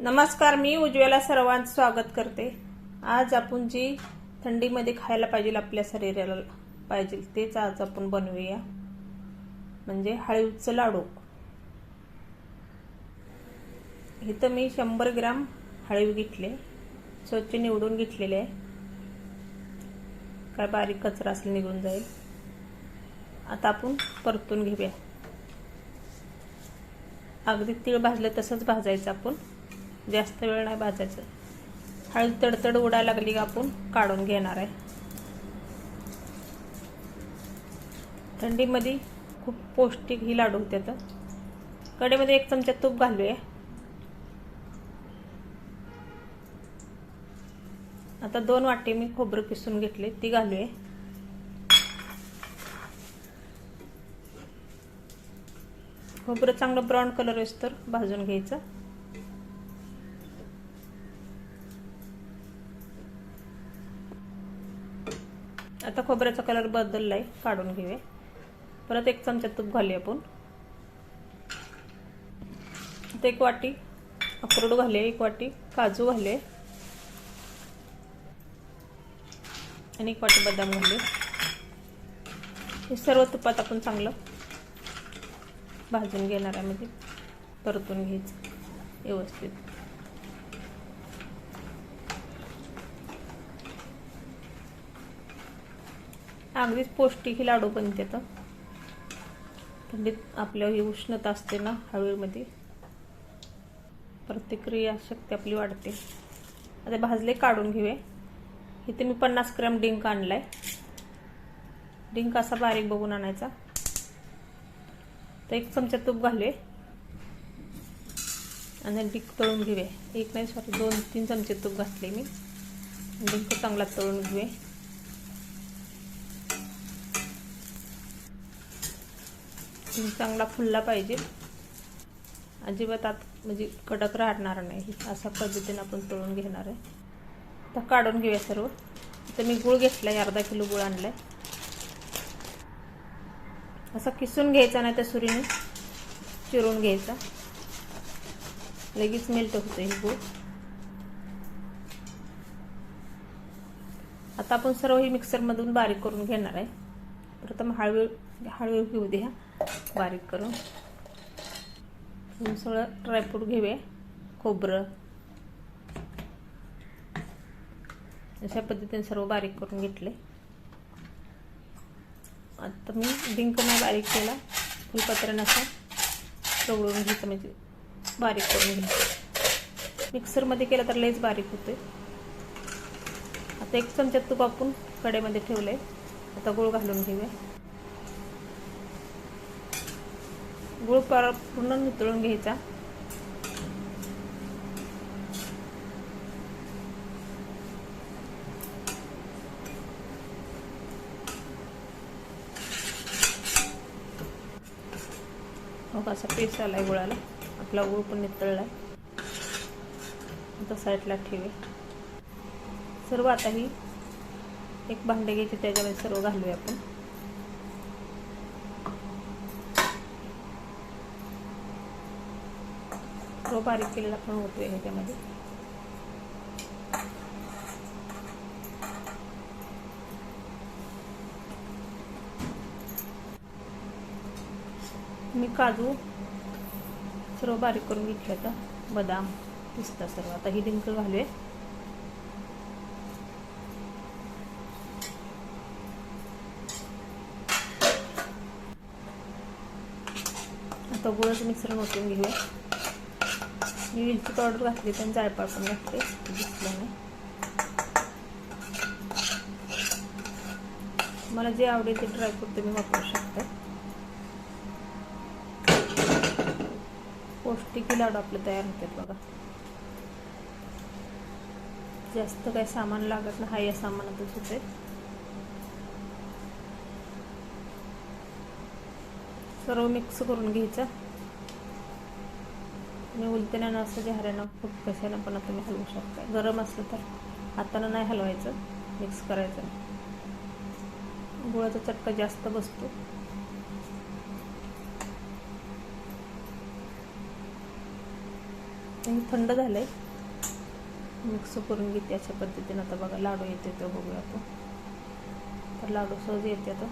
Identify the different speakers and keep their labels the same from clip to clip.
Speaker 1: नमस्कार मी उज्ज्वला सर्वांचं स्वागत करते. आज आपण जी थंडीमध्ये खायला पाहिजे आपल्या शरीराला पाहिजे तेच आज आपण बनवूया. म्हणजे हळीवचं लाडू. इथं मी शंभर ग्राम हळीव घेतले स्वच्छ निवडून घेतलेले आहे. काय बारीक कचरा असेल निघून जाईल. आता आपण परतून घेऊया. अगदी तीळ भाजलं तसंच भाजायचं आपण. जास्त वेळ नाही भाजायचं. हळद तडतड उडायला लागली का आपण काढून घेणार आहे. थंडीमध्ये खूप पौष्टिक ही लाडू होते तर. कडेमध्ये एक चमचा तूप घालूया. आता दोन वाटी मी खोबरं किसून घेतले ती घालूया. खोबरं चांगलं ब्राऊन कलर तर भाजून घ्यायचं. आता खोबऱ्याचा कलर बदललाय काढून घेऊया. परत एक चमचा तूप घालूया आपण. आता एक वाटी अक्रोड घाले एक वाटी काजू घाले आणि एक वाटी बदाम घाले हे सर्व तुपात आपण चांगलं भाजून घेणार आहे म्हणजे परतून घ्यायचं व्यवस्थित. अगदीच पौष्टिक ही लाडू बनते तर थंडीत आपल्या ही उष्णता असते ना हळूमध्ये. प्रतिक्रिया शक्ती आपली वाढते. आता भाजले काढून घेऊया. इथे मी पन्नास ग्रॅम डिंक आणलाय. डिंक असा बारीक बघून आणायचा. तर एक चमचा तूप घालूया. आणि डिंक तळून घेऊया. एक नाही सॉरी दोन तीन चमचे तूप घातले मी. डिंक चांगला तळून घेऊया. चांगला फुलला पाहिजे. अजिबात आत म्हणजे कडक राहणार नाही. अशा पद्धतीने आपण तळून घेणार आहे. तर काढून घेऊया सर्व. तर मी गुळ घेतला आहे अर्धा किलो गुळ आणलाय. असा किसून घ्यायचा नाही तर सुरीने. चिरून घ्यायचा. लगेच मेल्ट होतं हे गुळ. आता आपण सर्व ही मिक्सरमधून बारीक करून घेणार आहे. प्रथम हळवे हळवे घेऊ द्या. बारीक करून. सगळं ड्रायफ्रूट घेऊया. खोबरं. अशा पद्धतीने सर्व बारीक करून घेतले. आता मी डिंकना बारीक केला. फुलपत्र्यानं असं चवळून घ्यायचं म्हणजे बारीक करून घ्यायचं. मिक्सरमध्ये केलं तर लईच बारीक होते आता एक चमचा तूप आपण कडेमध्ये ठेवलं आहे आता गुळ घालून घेऊया. गुळ पर पूर्ण नितळून घ्यायचा. हो असा पेस्ट आलाय गुळाला. आपला गुळ पण नितळलाय. आता साईडला ठेवे सर्व आता ही एक भांडे घ्यायचे त्याच्यामध्ये सर्व घालूया आपण. सर्व बारीक केलेला पण होतोय ह्याच्यामध्ये. मी काजू सर्व बारीक करून घेतलं होतं बदाम पिस्ता सर्व. आता ही डिंकल घालूया. आता गुळाचं मिश्रण ओतून घेऊया. मी विलची पावडर घातली पण जायपाळ पण घातले दिसलं नाही. मला जे आवडेल ते ड्रायफ्रूट तुम्ही वापरू शकता. पौष्टिक लाडू आपले तयार होतात बघा. जास्त काही सामान लागत नाही हा या सामानातच होते. सर्व मिक्स करून घ्यायचं. आणि उलटण्यानं असं जहाऱ्यानं खूप कशानं पण तुम्ही हलवू शकता. गरम असलं तर. हातानं नाही हलवायचं मिक्स करायचं. गुळाचा चटका जास्त बसतो. हे थंड झालंय. मिक्स करून घेते अशा पद्धतीनं. आता बघा लाडू येते तो बघूया तो तर लाडू सहज येते आता.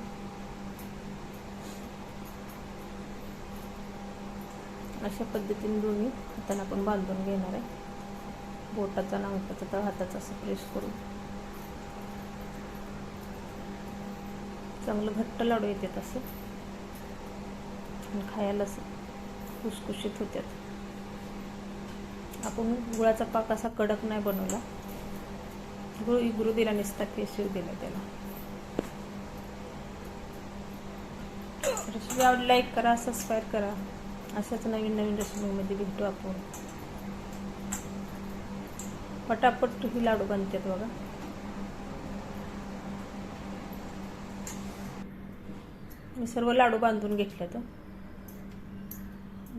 Speaker 1: अशा पद्धतीने दोन्ही हाताने आपण बांधून घेणार आहे. बोटाचा नांगटाचा तर हाताचा असं प्रेस करून. चांगलं घट्ट लाडू येतात असं. आणि खायला असं खुसखुशीत होत्यात आपण गुळाचा पाक असा कडक नाही बनवला. गुळ इगरू दिला निसता फेशिव दिला त्याला. रेसिपी आवडली लाईक करा सबस्क्राईब करा. अशाच नवीन नवीन रेसिपीमध्ये भेटू आपण. पटापट ही लाडू बनतात बघा. मी सर्व लाडू बांधून घेतल्यात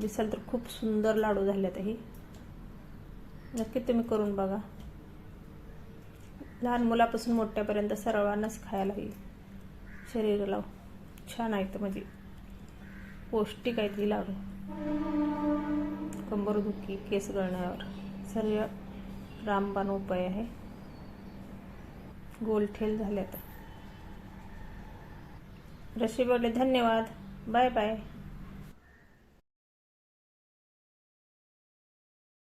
Speaker 1: दिसाल तर खूप सुंदर लाडू झाल्यात ही. नक्की तुम्ही करून बघा. लहान मुलापासून मोठ्यापर्यंत सर्वांनाच खायला येईल शरीराला छान आहेत म्हणजे पौष्टिक आहेत ही लाडू. कंबरदुखी केस गळण्यावर. सर्व रामबाण उपाय आहे. गोलठेल झाले रशी बोलले धन्यवाद. Bye bye.